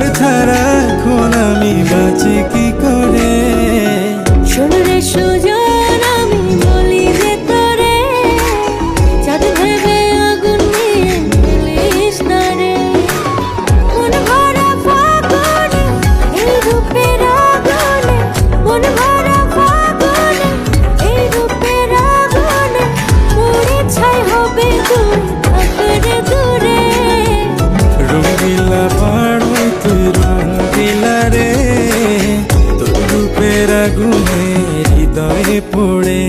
তোর ছাড়া এখন আমি বাঁচি কি করে? শুনে সুজন আমি আগুনে হৃদয়ে পড়ে।